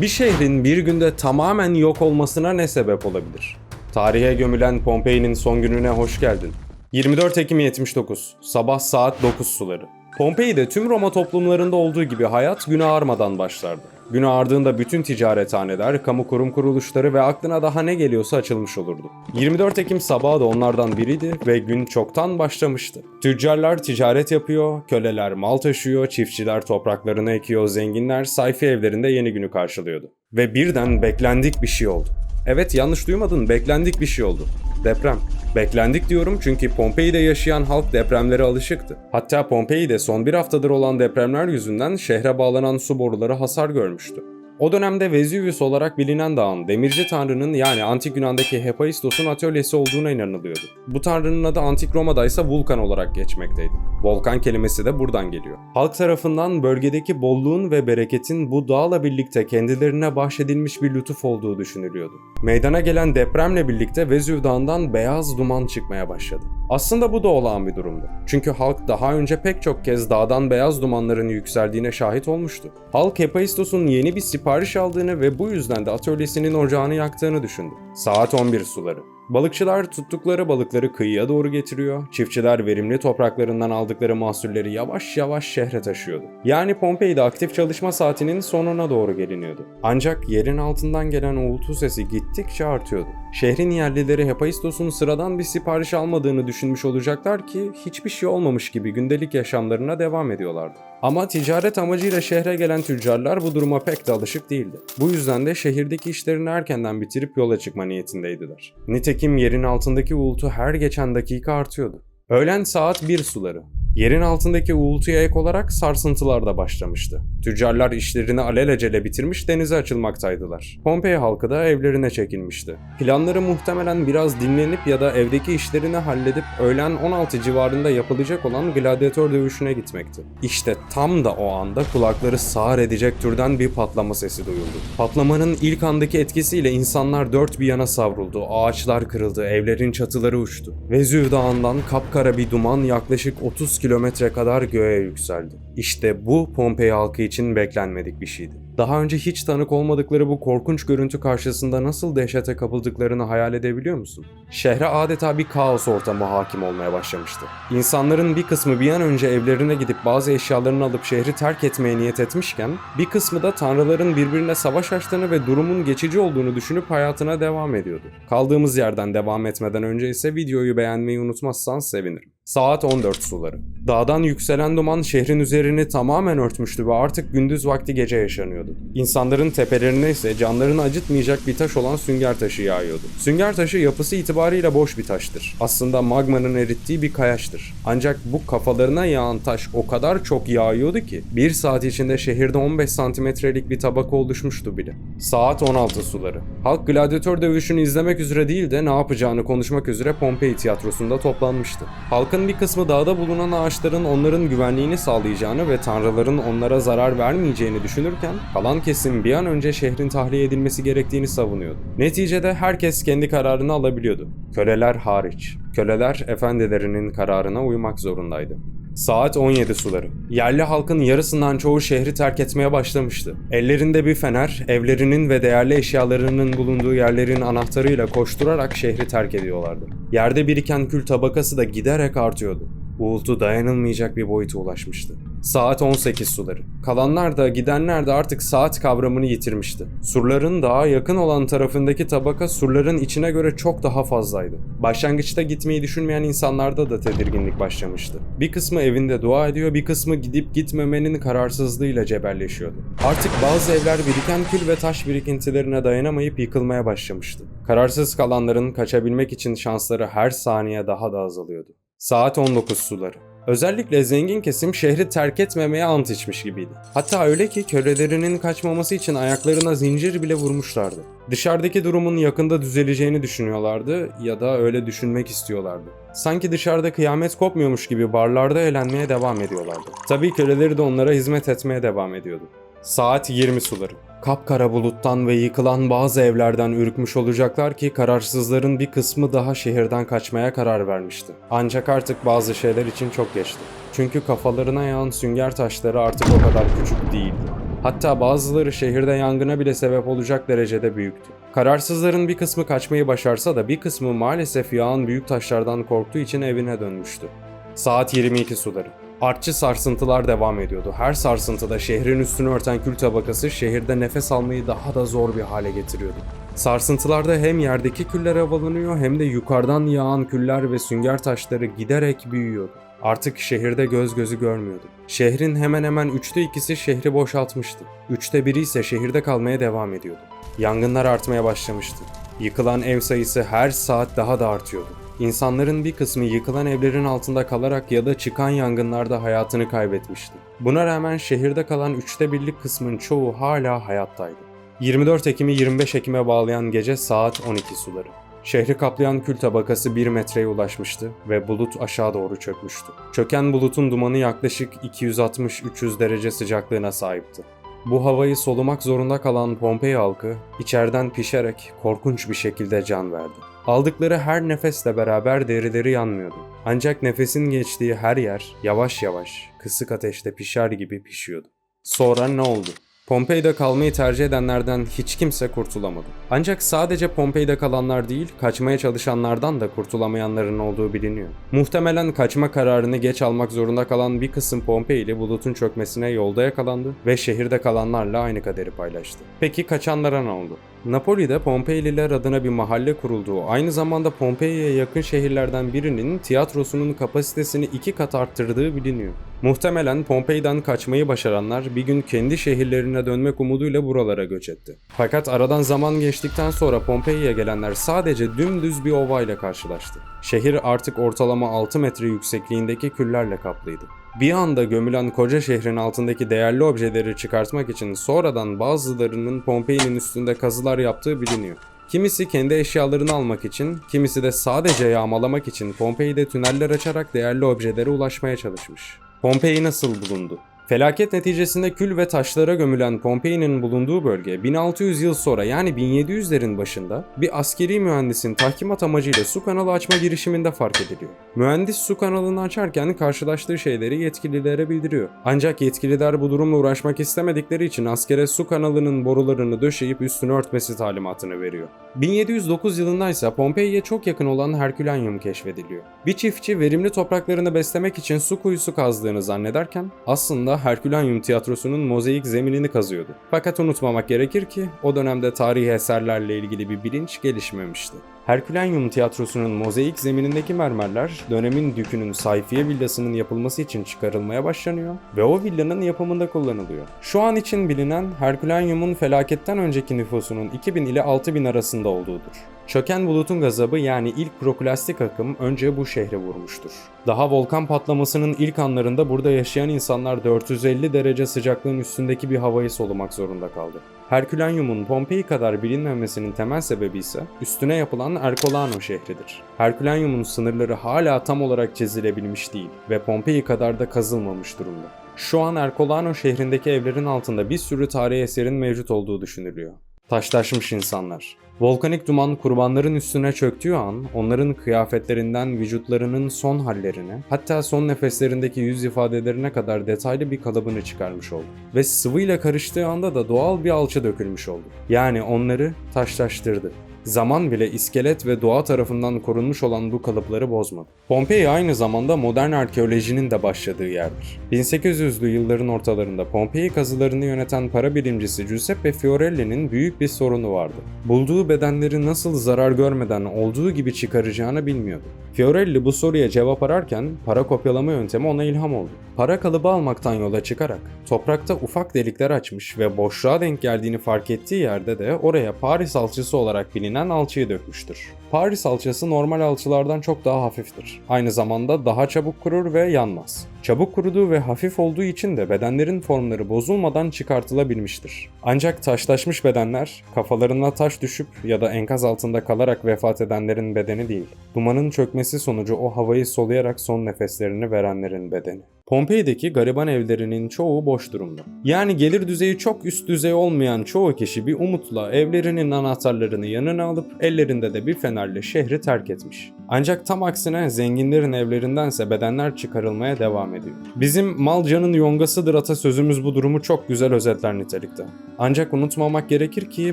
Bir şehrin bir günde tamamen yok olmasına ne sebep olabilir? Tarihe gömülen Pompei'nin son gününe hoş geldin. 24 Ekim 79, sabah saat 9 suları. Pompei'de tüm Roma toplumlarında olduğu gibi hayat güne ağarmadan başlardı. Gün ağardığında bütün ticarethaneler, kamu kurum kuruluşları ve aklına daha ne geliyorsa açılmış olurdu. 24 Ekim sabahı da onlardan biriydi ve gün çoktan başlamıştı. Tüccarlar ticaret yapıyor, köleler mal taşıyor, çiftçiler topraklarını ekiyor, zenginler sayfi evlerinde yeni günü karşılıyordu. Ve birden beklendik bir şey oldu. Evet yanlış duymadın, beklendik bir şey oldu. Deprem. Beklendik diyorum çünkü Pompei'de yaşayan halk depremlere alışıktı. Hatta Pompei'de son bir haftadır olan depremler yüzünden şehre bağlanan su boruları hasar görmüştü. O dönemde Vesuvius olarak bilinen dağın demirci tanrının yani Antik Yunan'daki Hephaistos'un atölyesi olduğuna inanılıyordu. Bu tanrının adı Antik Roma'da ise Vulkan olarak geçmekteydi. Volkan kelimesi de buradan geliyor. Halk tarafından bölgedeki bolluğun ve bereketin bu dağla birlikte kendilerine bahşedilmiş bir lütuf olduğu düşünülüyordu. Meydana gelen depremle birlikte Vezüv Dağı'ndan beyaz duman çıkmaya başladı. Aslında bu da olağan bir durumdu. Çünkü halk daha önce pek çok kez dağdan beyaz dumanların yükseldiğine şahit olmuştu. Halk Hephaistos'un yeni bir sipariş aldığını ve bu yüzden de atölyesinin ocağını yaktığını düşündü. Saat 11 suları. Balıkçılar tuttukları balıkları kıyıya doğru getiriyor, çiftçiler verimli topraklarından aldıkları mahsulleri yavaş yavaş şehre taşıyordu. Yani Pompei'de aktif çalışma saatinin sonuna doğru geliniyordu. Ancak yerin altından gelen uğultu sesi gittikçe artıyordu. Şehrin yerlileri Hephaistos'un sıradan bir sipariş almadığını düşünmüş olacaklar ki hiçbir şey olmamış gibi gündelik yaşamlarına devam ediyorlardı. Ama ticaret amacıyla şehre gelen tüccarlar bu duruma pek de alışık değildi. Bu yüzden de şehirdeki işlerini erkenden bitirip yola çıkma niyetindeydiler. Nitekim yerin altındaki uğultu her geçen dakika artıyordu. Öğlen saat 1 suları. Yerin altındaki uğultuya ek olarak sarsıntılar da başlamıştı. Tüccarlar işlerini alelacele bitirmiş denize açılmaktaydılar. Pompei halkı da evlerine çekilmişti. Planları muhtemelen biraz dinlenip ya da evdeki işlerini halledip öğlen 16 civarında yapılacak olan gladyatör dövüşüne gitmekti. İşte tam da o anda kulakları sağır edecek türden bir patlama sesi duyuldu. Patlamanın ilk andaki etkisiyle insanlar dört bir yana savruldu, ağaçlar kırıldı, evlerin çatıları uçtu. Vezüv Dağı'ndan kapkara bir duman yaklaşık 30 kilometre kadar göğe yükseldi. İşte bu Pompei halkı için beklenmedik bir şeydi. Daha önce hiç tanık olmadıkları bu korkunç görüntü karşısında nasıl dehşete kapıldıklarını hayal edebiliyor musun? Şehre adeta bir kaos ortamı hakim olmaya başlamıştı. İnsanların bir kısmı bir an önce evlerine gidip bazı eşyalarını alıp şehri terk etmeye niyet etmişken, bir kısmı da tanrıların birbirine savaş açtığını ve durumun geçici olduğunu düşünüp hayatına devam ediyordu. Kaldığımız yerden devam etmeden önce ise videoyu beğenmeyi unutmazsan sevinirim. Saat 14 suları. Dağdan yükselen duman şehrin üzerini tamamen örtmüştü ve artık gündüz vakti gece yaşanıyordu. İnsanların tepelerine ise canlarını acıtmayacak bir taş olan sünger taşı yağıyordu. Sünger taşı yapısı itibarıyla boş bir taştır. Aslında magmanın erittiği bir kayaçtır. Ancak bu kafalarına yağan taş o kadar çok yağıyordu ki bir saat içinde şehirde 15 santimetrelik bir tabaka oluşmuştu bile. Saat 16 suları. Halk gladyatör dövüşünü izlemek üzere değil de ne yapacağını konuşmak üzere Pompei tiyatrosunda toplanmıştı. Halkın bir kısmı dağda bulunan ağaçların onların güvenliğini sağlayacağını ve tanrıların onlara zarar vermeyeceğini düşünürken kalan kesim bir an önce şehrin tahliye edilmesi gerektiğini savunuyordu. Neticede herkes kendi kararını alabiliyordu. Köleler hariç. Köleler efendilerinin kararına uymak zorundaydı. Saat 17 suları. Yerli halkın yarısından çoğu şehri terk etmeye başlamıştı. Ellerinde bir fener, evlerinin ve değerli eşyalarının bulunduğu yerlerin anahtarıyla koşturarak şehri terk ediyorlardı. Yerde biriken kül tabakası da giderek artıyordu. Uğultu dayanılmayacak bir boyuta ulaşmıştı. Saat 18 suları. Kalanlar da gidenler de artık saat kavramını yitirmişti. Surların daha yakın olan tarafındaki tabaka surların içine göre çok daha fazlaydı. Başlangıçta gitmeyi düşünmeyen insanlarda da tedirginlik başlamıştı. Bir kısmı evinde dua ediyor, bir kısmı gidip gitmemenin kararsızlığıyla cebelleşiyordu. Artık bazı evler biriken kül ve taş birikintilerine dayanamayıp yıkılmaya başlamıştı. Kararsız kalanların kaçabilmek için şansları her saniye daha da azalıyordu. Saat 19 suları. Özellikle zengin kesim şehri terk etmemeye ant içmiş gibiydi. Hatta öyle ki kölelerinin kaçmaması için ayaklarına zincir bile vurmuşlardı. Dışarıdaki durumun yakında düzeleceğini düşünüyorlardı ya da öyle düşünmek istiyorlardı. Sanki dışarıda kıyamet kopmuyormuş gibi barlarda eğlenmeye devam ediyorlardı. Tabii köleleri de onlara hizmet etmeye devam ediyordu. Saat 20 suları. Kapkara buluttan ve yıkılan bazı evlerden ürkmüş olacaklar ki kararsızların bir kısmı daha şehirden kaçmaya karar vermişti. Ancak artık bazı şeyler için çok geçti. Çünkü kafalarına yağan sünger taşları artık o kadar küçük değildi. Hatta bazıları şehirde yangına bile sebep olacak derecede büyüktü. Kararsızların bir kısmı kaçmayı başarsa da bir kısmı maalesef yağan büyük taşlardan korktuğu için evine dönmüştü. Saat 22 suları. Artçı sarsıntılar devam ediyordu. Her sarsıntıda şehrin üstünü örten kül tabakası şehirde nefes almayı daha da zor bir hale getiriyordu. Sarsıntılarda hem yerdeki küller havalanıyor hem de yukarıdan yağan küller ve sünger taşları giderek büyüyordu. Artık şehirde göz gözü görmüyordu. Şehrin hemen hemen üçte ikisi şehri boşaltmıştı. Üçte biri ise şehirde kalmaya devam ediyordu. Yangınlar artmaya başlamıştı. Yıkılan ev sayısı her saat daha da artıyordu. İnsanların bir kısmı yıkılan evlerin altında kalarak ya da çıkan yangınlarda hayatını kaybetmişti. Buna rağmen şehirde kalan üçte birlik kısmın çoğu hala hayattaydı. 24 Ekim'i 25 Ekim'e bağlayan gece saat 12 suları. Şehri kaplayan kül tabakası 1 metreye ulaşmıştı ve bulut aşağı doğru çökmüştü. Çöken bulutun dumanı yaklaşık 260-300 derece sıcaklığına sahipti. Bu havayı solumak zorunda kalan Pompei halkı içeriden pişerek korkunç bir şekilde can verdi. Aldıkları her nefesle beraber derileri yanmıyordu. Ancak nefesin geçtiği her yer yavaş yavaş kısık ateşte pişer gibi pişiyordu. Sonra ne oldu? Pompei'de kalmayı tercih edenlerden hiç kimse kurtulamadı. Ancak sadece Pompei'de kalanlar değil, kaçmaya çalışanlardan da kurtulamayanların olduğu biliniyor. Muhtemelen kaçma kararını geç almak zorunda kalan bir kısım Pompei'li bulutun çökmesine yolda yakalandı ve şehirde kalanlarla aynı kaderi paylaştı. Peki kaçanlara ne oldu? Napoli'de Pompeililer adına bir mahalle kurulduğu, aynı zamanda Pompei'ye yakın şehirlerden birinin tiyatrosunun kapasitesini iki kat arttırdığı biliniyor. Muhtemelen Pompei'den kaçmayı başaranlar bir gün kendi şehirlerine dönmek umuduyla buralara göç etti. Fakat aradan zaman geçtikten sonra Pompei'ye gelenler sadece dümdüz bir ovayla karşılaştı. Şehir artık ortalama 6 metre yüksekliğindeki küllerle kaplıydı. Bir anda gömülen koca şehrin altındaki değerli objeleri çıkartmak için sonradan bazılarının Pompei'nin üstünde kazılar yaptığı biliniyor. Kimisi kendi eşyalarını almak için, kimisi de sadece yağmalamak için Pompei'de tüneller açarak değerli objelere ulaşmaya çalışmış. Pompei nasıl bulundu? Felaket neticesinde kül ve taşlara gömülen Pompei'nin bulunduğu bölge 1600 yıl sonra yani 1700'lerin başında bir askeri mühendisin tahkimat amacıyla su kanalı açma girişiminde fark ediliyor. Mühendis su kanalını açarken karşılaştığı şeyleri yetkililere bildiriyor. Ancak yetkililer bu durumla uğraşmak istemedikleri için askere su kanalının borularını döşeyip üstünü örtmesi talimatını veriyor. 1709 yılında ise Pompei'ye çok yakın olan Herkülenyum keşfediliyor. Bir çiftçi verimli topraklarını beslemek için su kuyusu kazdığını zannederken aslında Herkülenyum tiyatrosunun mozaik zeminini kazıyordu. Fakat unutmamak gerekir ki o dönemde tarihi eserlerle ilgili bir bilinç gelişmemişti. Herkülenyum tiyatrosunun mozaik zeminindeki mermerler dönemin dükünün sayfiye villasının yapılması için çıkarılmaya başlanıyor ve o villanın yapımında kullanılıyor. Şu an için bilinen Herkülenyum'un felaketten önceki nüfusunun 2000 ile 6000 arasında olduğudur. Çöken bulutun gazabı yani ilk proklastik akım önce bu şehre vurmuştur. Daha volkan patlamasının ilk anlarında burada yaşayan insanlar 450 derece sıcaklığın üstündeki bir havayı solumak zorunda kaldı. Herkülenyum'un Pompei kadar bilinmemesinin temel sebebi ise üstüne yapılan Ercolano şehridir. Herkülenyum'un sınırları hala tam olarak çizilebilmiş değil ve Pompei kadar da kazılmamış durumda. Şu an Ercolano şehrindeki evlerin altında bir sürü tarihi eserin mevcut olduğu düşünülüyor. Taşlaşmış insanlar. Volkanik duman kurbanların üstüne çöktüğü an onların kıyafetlerinden vücutlarının son hallerine hatta son nefeslerindeki yüz ifadelerine kadar detaylı bir kalıbını çıkarmış oldu. Ve sıvıyla karıştığı anda da doğal bir alçı dökülmüş oldu. Yani onları taşlaştırdı. Zaman bile iskelet ve doğa tarafından korunmuş olan bu kalıpları bozmadı. Pompei aynı zamanda modern arkeolojinin de başladığı yerdir. 1800'lü yılların ortalarında Pompei kazılarını yöneten para bilimcisi Giuseppe Fiorelli'nin büyük bir sorunu vardı. Bulduğu bedenleri nasıl zarar görmeden olduğu gibi çıkaracağını bilmiyordu. Fiorelli bu soruya cevap ararken para kopyalama yöntemi ona ilham oldu. Para kalıbı almaktan yola çıkarak toprakta ufak delikler açmış ve boşluğa denk geldiğini fark ettiği yerde de oraya Paris alçısı olarak bilinen alçıyı dökmüştür. Paris alçısı normal alçılardan çok daha hafiftir. Aynı zamanda daha çabuk kurur ve yanmaz. Çabuk kuruduğu ve hafif olduğu için de bedenlerin formları bozulmadan çıkartılabilmiştir. Ancak taşlaşmış bedenler kafalarına taş düşüp ya da enkaz altında kalarak vefat edenlerin bedeni değil. Dumanın çökmesi sonucu o havayı soluyarak son nefeslerini verenlerin bedeni. Pompei'deki gariban evlerinin çoğu boş durumda. Yani gelir düzeyi çok üst düzey olmayan çoğu kişi bir umutla evlerinin anahtarlarını yanına alıp ellerinde de bir fenerle şehri terk etmiş. Ancak tam aksine zenginlerin evlerindense bedenler çıkarılmaya devam ediyor. Bizim mal canın yongasıdır atasözümüz bu durumu çok güzel özetler nitelikte. Ancak unutmamak gerekir ki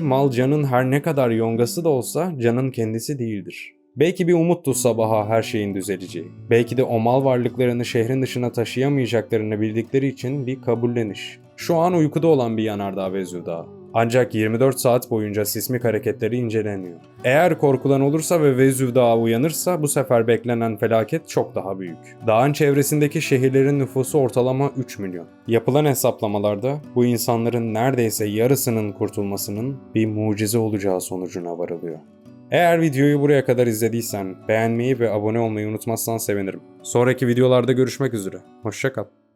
mal canın her ne kadar yongası da olsa canın kendisi değildir. Belki bir umuttu sabaha her şeyin düzeleceği. Belki de o mal varlıklarını şehrin dışına taşıyamayacaklarını bildikleri için bir kabulleniş. Şu an uykuda olan bir yanardağ Vezüv Dağı. Ancak 24 saat boyunca sismik hareketleri inceleniyor. Eğer korkulan olursa ve Vezüv Dağı uyanırsa bu sefer beklenen felaket çok daha büyük. Dağın çevresindeki şehirlerin nüfusu ortalama 3 milyon. Yapılan hesaplamalarda bu insanların neredeyse yarısının kurtulmasının bir mucize olacağı sonucuna varılıyor. Eğer videoyu buraya kadar izlediysen beğenmeyi ve abone olmayı unutmazsan sevinirim. Sonraki videolarda görüşmek üzere. Hoşçakal.